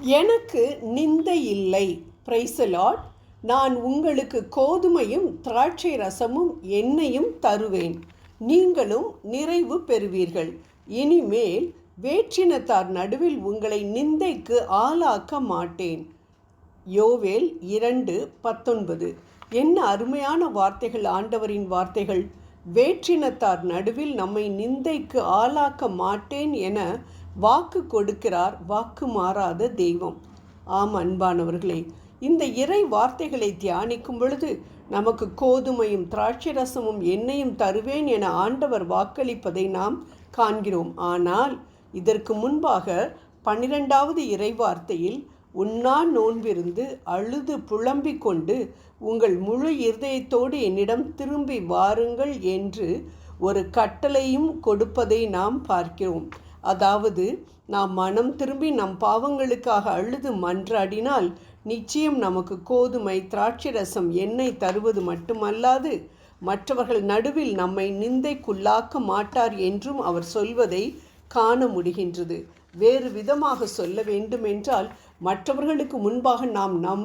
எனக்கு நிந்தை இல்லை பிரைசலாட் நான் உங்களுக்கு கோதுமையும் திராட்சை ரசமும் எண்ணெயும் தருவேன். நீங்களும் நிறைவு பெறுவீர்கள். இனிமேல் வேற்றினத்தார் நடுவில் உங்களை நிந்தைக்கு ஆளாக்க மாட்டேன். யோவேல் இரண்டு பத்தொன்பது. என்ன அருமையான வார்த்தைகள் ஆண்டவரின் வார்த்தைகள். வேற்றினத்தார் நடுவில் நம்மை நிந்தைக்கு ஆளாக்க மாட்டேன் என வாக்கு கொடுக்கிறார் வாக்கு மாறாத தெய்வம். ஆம் அன்பானவர்களே இந்த இறை வார்த்தைகளை தியானிக்கும் பொழுது நமக்கு கோதுமையும் திராட்சை ரசமும் எண்ணெயும் தருவேன் என ஆண்டவர் வாக்களிப்பதை நாம் காண்கிறோம். ஆனால் இதற்கு முன்பாக பன்னிரெண்டாவது இறை வார்த்தையில் உண்ணா நோன்பிருந்து அழுது புலம்பிக் கொண்டு உங்கள் முழு இருதயத்தோடு என்னிடம் திரும்பி வாருங்கள் என்று ஒரு கட்டளையும் கொடுப்பதை நாம் பார்க்கிறோம். அதாவது நாம் மனம் திரும்பி நம் பாவங்களுக்காக அழுது மன்றாடினால் நிச்சயம் நமக்கு கோதுமை திராட்சை ரசம் எண்ணெய் தருவது மட்டுமல்லாது மற்றவர்கள் நடுவில் நம்மை நிந்தைக்குள்ளாக்க மாட்டார் என்றும் அவர் சொல்வதை காண முடிகின்றது. வேறு விதமாக சொல்ல வேண்டுமென்றால் மற்றவர்களுக்கு முன்பாக நாம் நம்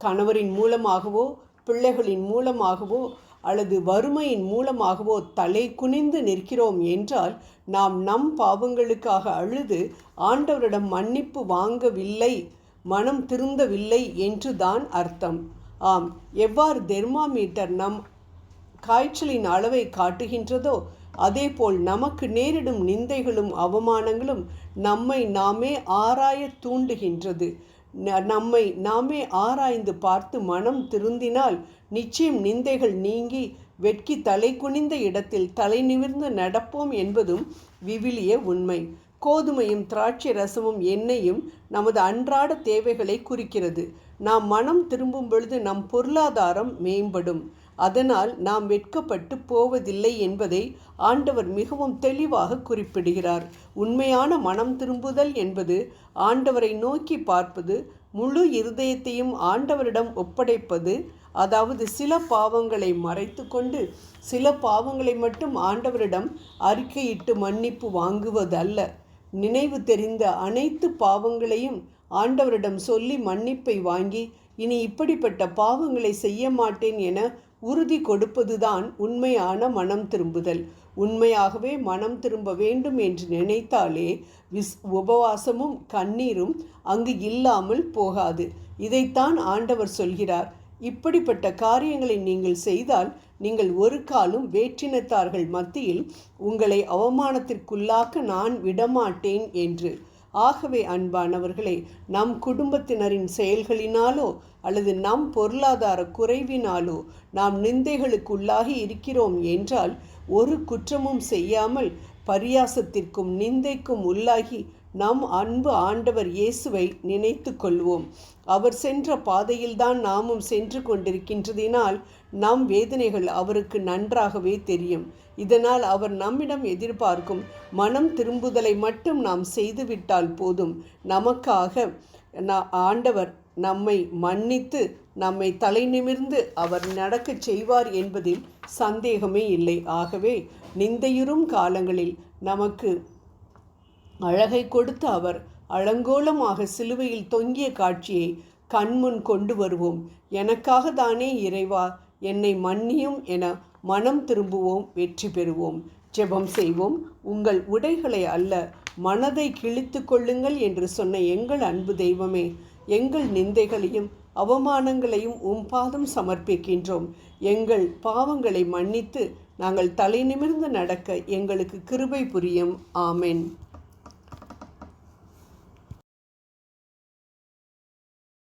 கணவரின் மூலமாகவோ பிள்ளைகளின் மூலமாகவோ அல்லது வறுமையின் மூலமாகவோ தலை குனிந்து நிற்கிறோம் என்றால் நாம் நம் பாவங்களுக்காக அழுது ஆண்டவரிடம் மன்னிப்பு வாங்கவில்லை மனம் திருந்தவில்லை என்றுதான் அர்த்தம். ஆம் எவ்வாறு தெர்மாமீட்டர் நம் காய்ச்சலின் அளவை காட்டுகின்றதோ அதேபோல் நமக்கு நேரிடும் நிந்தைகளும் அவமானங்களும் நம்மை நாமே ஆராய தூண்டுகின்றது. நம்மை நாமே ஆராய்ந்து பார்த்து மனம் திருந்தினால் நிச்சயம் நிந்தைகள் நீங்கி வெட்கி தலை குனிந்த இடத்தில் தலை நிமிர்ந்து நடப்போம் என்பதும் விவிலிய உண்மை. கோதுமையும் திராட்சை ரசமும் எண்ணெயும் நமது அன்றாட தேவைகளை குறிக்கிறது. நாம் மனம் திரும்பும் பொழுது நம் பொருளாதாரம் மேம்படும். அதனால் நாம் வெட்கப்பட்டு போவதில்லை என்பதை ஆண்டவர் மிகவும் தெளிவாக குறிப்பிடுகிறார். உண்மையான மனம் திரும்புதல் என்பது ஆண்டவரை நோக்கி பார்ப்பது முழு இருதயத்தையும் ஆண்டவரிடம் ஒப்படைப்பது அதாவது சில பாவங்களை மறைத்து கொண்டு சில பாவங்களை மட்டும் ஆண்டவரிடம் அறிக்கையிட்டு மன்னிப்பு வாங்குவதல்ல. நினைவு தெரிந்த அனைத்து பாவங்களையும் ஆண்டவரிடம் சொல்லி மன்னிப்பை வாங்கி இனி இப்படிப்பட்ட பாவங்களை செய்ய மாட்டேன் என உறுதி கொடுப்பதுதான் உண்மையான மனம் திரும்புதல். உண்மையாகவே மனம் திரும்ப வேண்டும் என்று நினைத்தாலே விஸ் உபவாசமும் கண்ணீரும் அங்கு இல்லாமல் போகாது. இதைத்தான் ஆண்டவர் சொல்கிறார். இப்படிப்பட்ட காரியங்களை நீங்கள் செய்தால் நீங்கள் ஒரு காலும் வேற்றினத்தார்கள் மத்தியில் உங்களை அவமானத்திற்குள்ளாக்க நான் விடமாட்டேன் என்று. ஆகவே அன்பானவர்களே நம் குடும்பத்தினரின் செயல்களினாலோ அல்லது நம் பொருளாதார குறைவினாலோ நாம் நிந்தைகளுக்குள்ளாகி இருக்கிறோம் என்றால் ஒரு குற்றமும் செய்யாமல் பரியாசத்திற்கும் நிந்தைக்கும் உள்ளாகி நம் அன்பு ஆண்டவர் இயேசுவை நினைத்து கொள்வோம். அவர் சென்ற பாதையில்தான் நாமும் சென்று கொண்டிருக்கின்றதினால் நம் வேதனைகள் அவருக்கு நன்றாகவே தெரியும். இதனால் அவர் நம்மிடம் எதிர்பார்க்கும் மனம் திரும்புதலை மட்டும் நாம் செய்துவிட்டால் போதும். நமக்காக ஆண்டவர் நம்மை மன்னித்து நம்மை தலை நிமிர்ந்து அவர் நடக்கச் செய்வார் என்பதில் சந்தேகமே இல்லை. ஆகவே நிந்தையுறும் காலங்களில் நமக்கு அழகை கொடுத்த அவர் அலங்கோலமாக சிலுவையில் தொங்கிய காட்சியை கண்முன் கொண்டு வருவோம். எனக்காக தானே இறைவா என்னை மன்னியும் என மனம் திரும்புவோம் வெற்றி பெறுவோம். ஜெபம் செய்வோம். உங்கள் உடைகளை அல்ல மனதை கிழித்து கொள்ளுங்கள் என்று சொன்ன எங்கள் அன்பு தெய்வமே எங்கள் நிந்தைகளையும் அவமானங்களையும் உம் பாதம் சமர்ப்பிக்கின்றோம். எங்கள் பாவங்களை மன்னித்து நாங்கள் தலை நிமிர்ந்து நடக்க எங்களுக்கு கிருபை புரியும். ஆமென்.